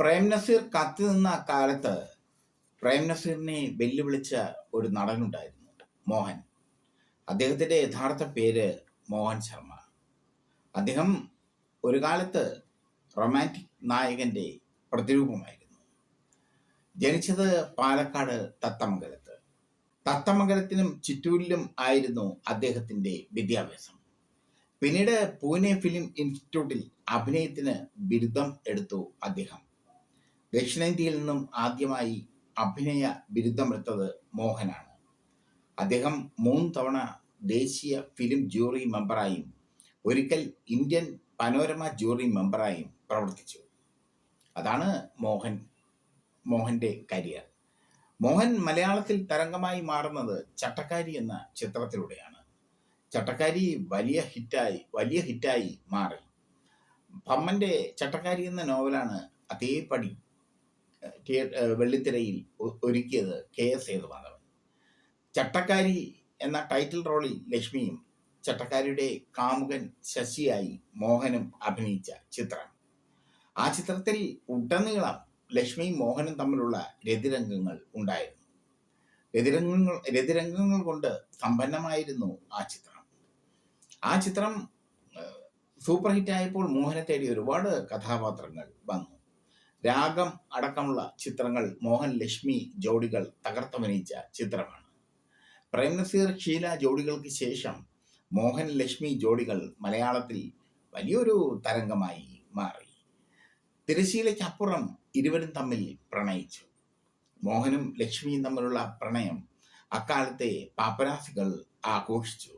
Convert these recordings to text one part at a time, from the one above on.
പ്രേം നസീർ കത്തി നിന്ന കാലത്ത് പ്രേം നസീറിനെ വെല്ലുവിളിച്ച ഒരു നടനുണ്ടായിരുന്നു മോഹൻ. അദ്ദേഹത്തിന്റെ യഥാർത്ഥ പേര് മോഹൻ ശർമ്മ. അദ്ദേഹം ഒരു കാലത്ത് റൊമാന്റിക് നായകന്റെ പ്രതിരൂപമായിരുന്നു. ജനിച്ചത് പാലക്കാട് തത്തമംഗലത്ത്. തത്തമംഗലത്തിനും ചിറ്റൂരിലും ആയിരുന്നു അദ്ദേഹത്തിന്റെ വിദ്യാഭ്യാസം. പിന്നീട് പൂനെ ഫിലിം ഇൻസ്റ്റിറ്റ്യൂട്ടിൽ അഭിനയത്തിന് ബിരുദം എടുത്തു അദ്ദേഹം. ദക്ഷിണേന്ത്യയിൽ നിന്നും ആദ്യമായി അഭിനയ ബിരുദമെടുത്തത് മോഹനാണ്. അദ്ദേഹം മൂന്ന് തവണ ദേശീയ ഫിലിം ജൂറി മെമ്പറായും ഒരിക്കൽ ഇന്ത്യൻ പനോരമ ജൂറി മെമ്പറായും പ്രവർത്തിച്ചു. അതാണ് മോഹൻ മോഹന്റെ കരിയർ. മോഹൻ മലയാളത്തിൽ തരംഗമായി മാറുന്നത് ചട്ടക്കാരി എന്ന ചിത്രത്തിലൂടെയാണ്. ചട്ടക്കാരി വലിയ ഹിറ്റായി വലിയ ഹിറ്റായി മാറി. പമ്മന്റെ ചട്ടക്കാരി എന്ന നോവലാണ് അതേപടി വെള്ളിത്തിരയിൽ ഒരുക്കിയത് കെ എസ് സേതുമാധവൻ ചട്ടക്കാരി എന്ന ടൈറ്റിൽ റോളിൽ ലക്ഷ്മിയും ചട്ടക്കാരിയുടെ കാമുകൻ ശശിയായി മോഹനും അഭിനയിച്ച ചിത്രം. ആ ചിത്രത്തിൽ ഉടനീളം ലക്ഷ്മിയും മോഹനും തമ്മിലുള്ള രതിരംഗങ്ങൾ ഉണ്ടായിരുന്നു. രതിരംഗങ്ങൾ രതിരംഗങ്ങൾ കൊണ്ട് സമ്പന്നമായിരുന്നു ആ ചിത്രം. ആ ചിത്രം സൂപ്പർ ഹിറ്റ് ആയപ്പോൾ മോഹനെ തേടി ഒരുപാട് കഥാപാത്രങ്ങൾ വന്നു. രാഗം അടക്കമുള്ള ചിത്രങ്ങൾ മോഹൻ ലക്ഷ്മി ജോഡികൾ തകർത്തഭിനയിച്ച ചിത്രമാണ്. പ്രേം നസീർ ഷീല ജോഡികൾക്ക് ശേഷം മോഹൻ ലക്ഷ്മി ജോഡികൾ മലയാളത്തിൽ വലിയൊരു തരംഗമായി മാറി. തിരശീലയ്ക്കപ്പുറം ഇരുവരും തമ്മിൽ പ്രണയിച്ചു. മോഹനും ലക്ഷ്മിയും തമ്മിലുള്ള പ്രണയം അക്കാലത്തെ പാപ്പരാസികൾ ആഘോഷിച്ചു.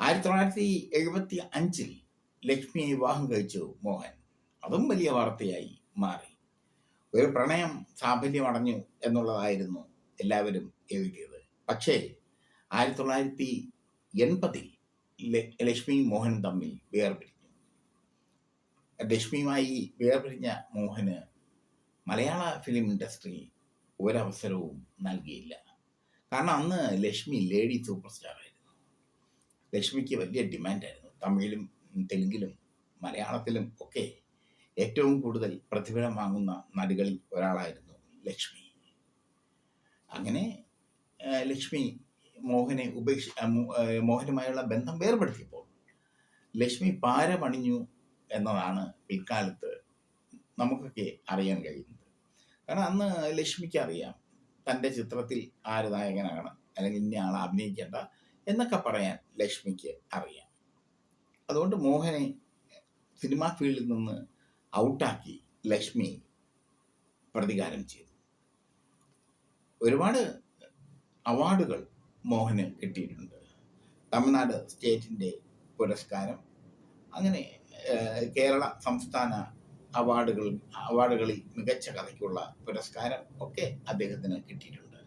ആയിരത്തി തൊള്ളായിരത്തി എഴുപത്തി അഞ്ചിൽ ലക്ഷ്മിയെ വിവാഹം കഴിച്ചു മോഹൻ. അതും വലിയ വാർത്തയായി. മാറി. ഒരു പ്രണയം സാഫല്യമടഞ്ഞു എന്നുള്ളതായിരുന്നു എല്ലാവരും എഴുതിയത്. പക്ഷേ ആയിരത്തി തൊള്ളായിരത്തി എൺപതിൽ ലക്ഷ്മിയും മോഹനും തമ്മിൽ വേർപിരിഞ്ഞു. ലക്ഷ്മിയുമായി വേർപിരിഞ്ഞ മോഹന് മലയാള ഫിലിം ഇൻഡസ്ട്രി ഒരവസരവും നൽകിയില്ല. കാരണം അന്ന് ലക്ഷ്മി ലേഡി സൂപ്പർ സ്റ്റാർ ആയിരുന്നു. ലക്ഷ്മിക്ക് വലിയ ഡിമാൻഡായിരുന്നു തമിഴിലും തെലുങ്കിലും മലയാളത്തിലും ഒക്കെ ഏറ്റവും കൂടുതൽ പ്രതിഫലം വാങ്ങുന്ന നടികളിൽ ഒരാളായിരുന്നു ലക്ഷ്മി. അങ്ങനെ ലക്ഷ്മി മോഹനെ ഉപേക്ഷ മോഹനുമായുള്ള ബന്ധം വേർപെടുത്തിയപ്പോൾ ലക്ഷ്മി പാരമണിഞ്ഞു എന്നതാണ് പിൽക്കാലത്ത് നമുക്കൊക്കെ അറിയാൻ കഴിയുന്നത്. കാരണം അന്ന് ലക്ഷ്മിക്ക് അറിയാം തന്റെ ചിത്രത്തിൽ ആര് നായകനാകണം അല്ലെങ്കിൽ ഇന്ന ആൾ അഭിനയിക്കേണ്ട എന്നൊക്കെ പറയാൻ ലക്ഷ്മിക്ക് അറിയാം. അതുകൊണ്ട് മോഹനെ സിനിമാ ഫീൽഡിൽ നിന്ന് ഔട്ടാക്കി ലക്ഷ്മി പ്രതികാരം ചെയ്തു. ഒരുപാട് അവാർഡുകൾ മോഹന് കിട്ടിയിട്ടുണ്ട്. തമിഴ്നാട് സ്റ്റേറ്റിന്റെ പുരസ്കാരം. അങ്ങനെ കേരള സംസ്ഥാന അവാർഡുകൾ അവാർഡുകളിൽ മികച്ച കഥയ്ക്കുള്ള പുരസ്കാരം ഒക്കെ അദ്ദേഹത്തിന് കിട്ടിയിട്ടുണ്ട്.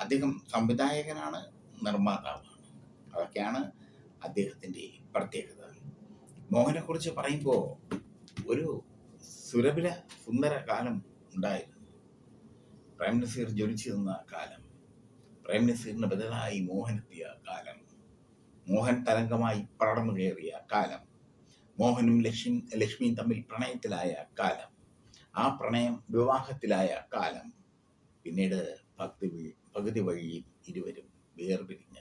അദ്ദേഹം സംവിധായകനാണ് നിർമ്മാതാവാണ്. അതൊക്കെയാണ് അദ്ദേഹത്തിന്റെ പ്രത്യേകത. മോഹനെക്കുറിച്ച് പറയുമ്പോൾ ഒരു സുരഭില സുന്ദര കാലം ഉണ്ടായിരുന്നു. പ്രേം നസീർ ജ്വലിച്ചു നിന്ന കാലം പ്രേം നസീറിന് ബദലായി മോഹനെത്തിയ കാലം മോഹൻ തരംഗമായി പടർന്നു കയറിയ കാലം മോഹനും ലക്ഷ്മി ലക്ഷ്മിയും തമ്മിൽ പ്രണയത്തിലായ കാലം ആ പ്രണയം വിവാഹത്തിലായ കാലം. പിന്നീട് ഭക്തി പകുതി വഴിയിൽ ഇരുവരും വേർപിരിഞ്ഞ.